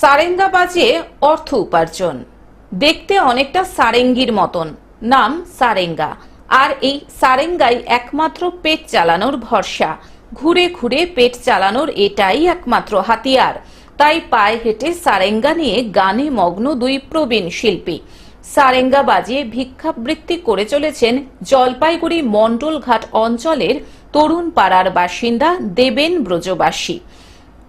সারেঙ্গা বাজিয়ে অর্থ উপার্জন। দেখতে অনেকটা সারেঙ্গির মতন। নাম সারেঙ্গা। আর এই সারেঙ্গাই একমাত্র পেট চালানোর ভরসা। ঘুরে ঘুরে পেট চালানোর এটাই একমাত্র হাতিয়ার। তাই পায়ে হেঁটে সারেঙ্গা নিয়ে গানে মগ্ন দুই প্রবীণ শিল্পী। সারেঙ্গা বাজিয়ে ভিক্ষাবৃত্তি করে চলেছেন জলপাইগুড়ি মণ্ডলঘাট অঞ্চলের তরুণ পাড়ার বাসিন্দা দেবেন ব্রজবাসী।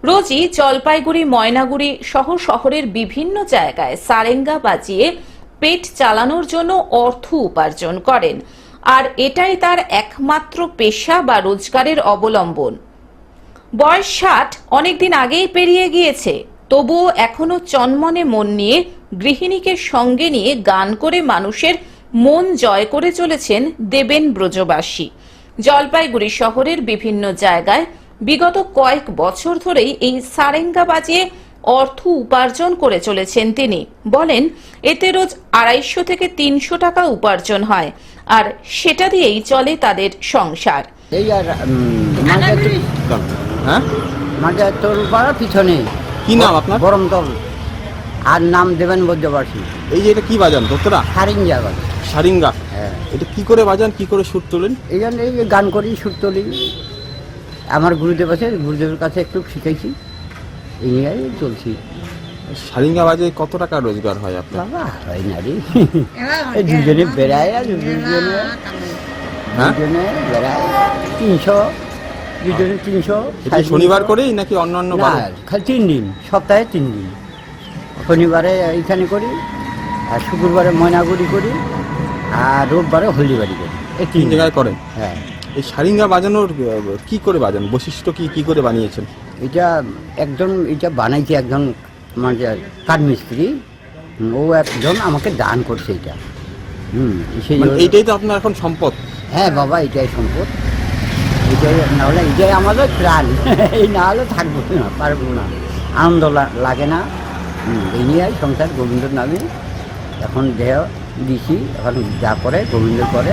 রোজই জলপাইগুড়ি, ময়নাগুড়ি সহ শহরের বিভিন্ন জায়গায় সারেঙ্গা বাজিয়ে পেট চালানোর জন্য অর্থ উপার্জন করেন। আর এটাই তার একমাত্র পেশা বা রোজগারের অবলম্বন। বয়স ষাট, অনেকদিন আগেই পেরিয়ে গিয়েছে। তবুও এখনও চনমনে মন নিয়ে, গৃহিণীকে সঙ্গে নিয়ে গান করে মানুষের মন জয় করে চলেছেন দেবেন ব্রজবাসী। জলপাইগুড়ি শহরের বিভিন্ন জায়গায় বিগত কয়েক বছর ধরেই এই সারেঙ্গা বাজিয়ে অর্থ উপার্জন করে চলেছেন তিনি। বলেন এতে রোজ আড়াইশো থেকে তিনশো টাকা উপার্জন হয় আর সেটা দিয়েই চলে তাদের সংসার। এই আর মাঝে হ্যাঁ? তোর পিছনে। কি নাম আপনার? গরমতল আর নাম দেবেন বৈদ্যবাসী এই যে এটা কি বাজান দোতরা সারিং জায়গা সারিঙ্গা। হ্যাঁ। এটা কি করে বাজান কি করে সুর তোলেন? এই জন্য এই গান করি সুর তুলি। আমার গুরুদেব আছে গুরুদেবের কাছে একটু শিখেছি এই নিয়ে চলছি। সারিঙ্গা বাজে কত টাকা রোজগার হয় আপনার? বাবা হয় না রে। এই দুজনে বেড়ায় আর দুজনে হ্যাঁ? দুজনে বেড়ায়। তিনশো দুজনে তিনশো শনিবার করেই নাকি অন্যান্য না বার? খালি তিন দিন সপ্তাহে তিন দিন। শনিবারে এইখানে করি আর শুক্রবারে ময়নাগুড়ি করি আর রোববারে হলদিবাড়ি করি। এই তিন তিন জায়গায় করেন? হ্যাঁ। এই সারিঙ্গা বাজানোর কি করে বাজান? বৈশিষ্ট্য কি কি করে বানিয়েছেন? এটা একজন এটা বানাইছে একজন মানে কাঠমিস্ত্রি। ও একজন আমাকে দান করছে এটা। হুম সেই মানে এইটাই তো আপনার এখন সম্পদ? হ্যাঁ বাবা এটাই সম্পদ। এটাই না হলে এটাই আমাদের প্রাণ। এই না হলে থাকব না পারব না। আনন্দ লাগে না। এই নিয়ে সংসার গোবিন্দর নামে। এখন দেহ দিছি এখন যা করে গোবিন্দ করে।